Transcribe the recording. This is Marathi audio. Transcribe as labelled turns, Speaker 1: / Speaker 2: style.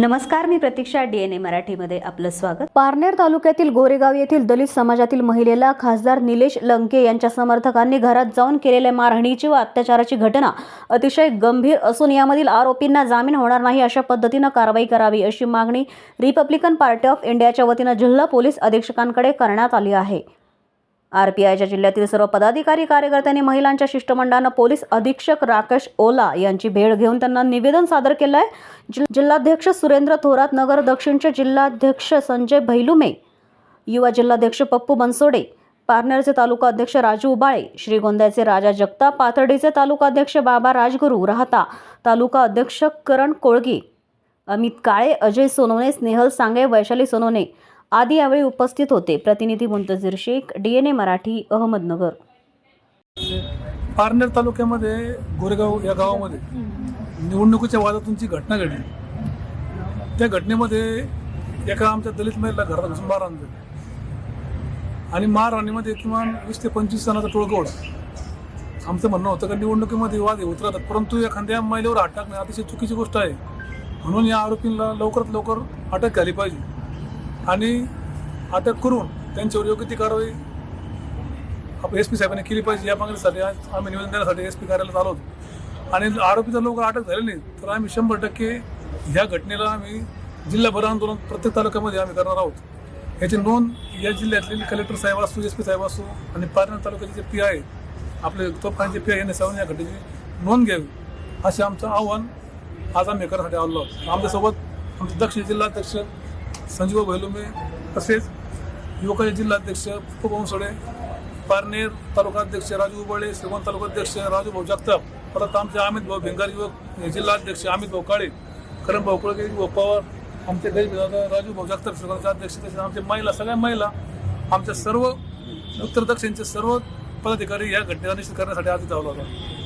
Speaker 1: नमस्कार मी प्रतीक्षा डीएनए मराठीमध्ये आपलं स्वागत.
Speaker 2: पारनेर तालुक्यातील गोरेगाव येथील दलित समाजातील महिलेला खासदार निलेश लंके यांच्या समर्थकांनी घरात जाऊन केलेल्या मारहाणीची व अत्याचाराची घटना अतिशय गंभीर असून यामधील आरोपींना जामीन होणार नाही अशा पद्धतीनं कारवाई करावी अशी मागणी रिपब्लिकन पार्टी ऑफ इंडियाच्या वतीनं जिल्हा पोलीस अधीक्षकांकडे करण्यात आली आहे. आरपीआयच्या जिल्ह्यातील सर्व पदाधिकारी कार्यकर्त्यांनी महिलांच्या शिष्टमंडळानं पोलीस अधीक्षक राकेश ओला यांची भेट घेऊन त्यांना निवेदन सादर केलं आहे जिल्हाध्यक्ष सुरेंद्र थोरात नगर दक्षिणचे जिल्हाध्यक्ष संजय भैलुमे युवा जिल्हाध्यक्ष पप्पू बनसोडे पारनेरचे तालुका अध्यक्ष राजू उबाळे श्रीगोंद्याचे राजा जगताप पाथर्डीचे तालुका अध्यक्ष बाबा राजगुरू राहता तालुका अध्यक्ष करण कोळगी अमित काळे अजय सोनवणे स्नेहल सांगे वैशाली सोनवणे आदी यावेळी उपस्थित होते. प्रतिनिधी Muntazir Shaikh D N A Marathi Ahmednagar.
Speaker 3: Parner तालुक्यामध्ये गोरेगाव या गावामध्ये निवडणुकीच्या वादातून जी घटना घडली. त्या घटनेमध्ये एका आमच्या दलित महिला घरात घुसून मारहाण झाली आणि महाराणीमध्ये किमान वीस ते पंचवीस जणांचा टोळका होता आमचं म्हणणं होतं का निवडणुकीमध्ये वाद हे उतरतात परंतु एखाद्या महिलेवर अटक नाही अतिशय चुकीची गोष्ट आहे. म्हणून या आरोपींना लवकरात लवकर अटक झाली पाहिजे. आणि अटक करून त्यांच्यावर योग्य ती कारवाई आपण एस पी साहेबांनी केली पाहिजे. या मागणीसाठी आज आम्ही निवेदन देण्यासाठी एस पी कार्यालयात आलो होतो. आणि आरोपी जर लवकर अटक झाली नाही तर आम्ही शंभर टक्के ह्या घटनेला आम्ही जिल्हाभर आंदोलन प्रत्येक तालुक्यामध्ये आम्ही करणार आहोत. याची नोंद या जिल्ह्यातले कलेक्टर साहेब असो एस पी साहेब असो आणि पारनेर तालुक्याचे जे पी आहे आपले तोफखानचे पी आहे यांनी साहेबांनी या घटनेची नोंद घ्यावी असे आमचं आव्हान आज आम्ही करण्यासाठी आलो आहोत. आमच्यासोबत आमचे दक्षिण जिल्हाध्यक्ष संजीव भैलुमे तसेच युवकाचे जिल्हाध्यक्ष पप्पू बोंसोडे पारनेर तालुकाध्यक्ष राजू उबळे श्रीमंत तालुकाध्यक्ष राजू भाऊ जगताप परत आमचे अमित भाऊ भिंगार युवक जिल्हाध्यक्ष अमित भाऊ काळे करण भाऊ कुळके भाऊ पवार आमचे गरीब राजू भाऊ जगताप श्रीमंतचे अध्यक्ष तसेच आमचे महिला सगळ्या महिला आमच्या सर्व उत्तर दक्षिणचे सर्व पदाधिकारी या घटनेला निश्चित करण्यासाठी आज धावला होता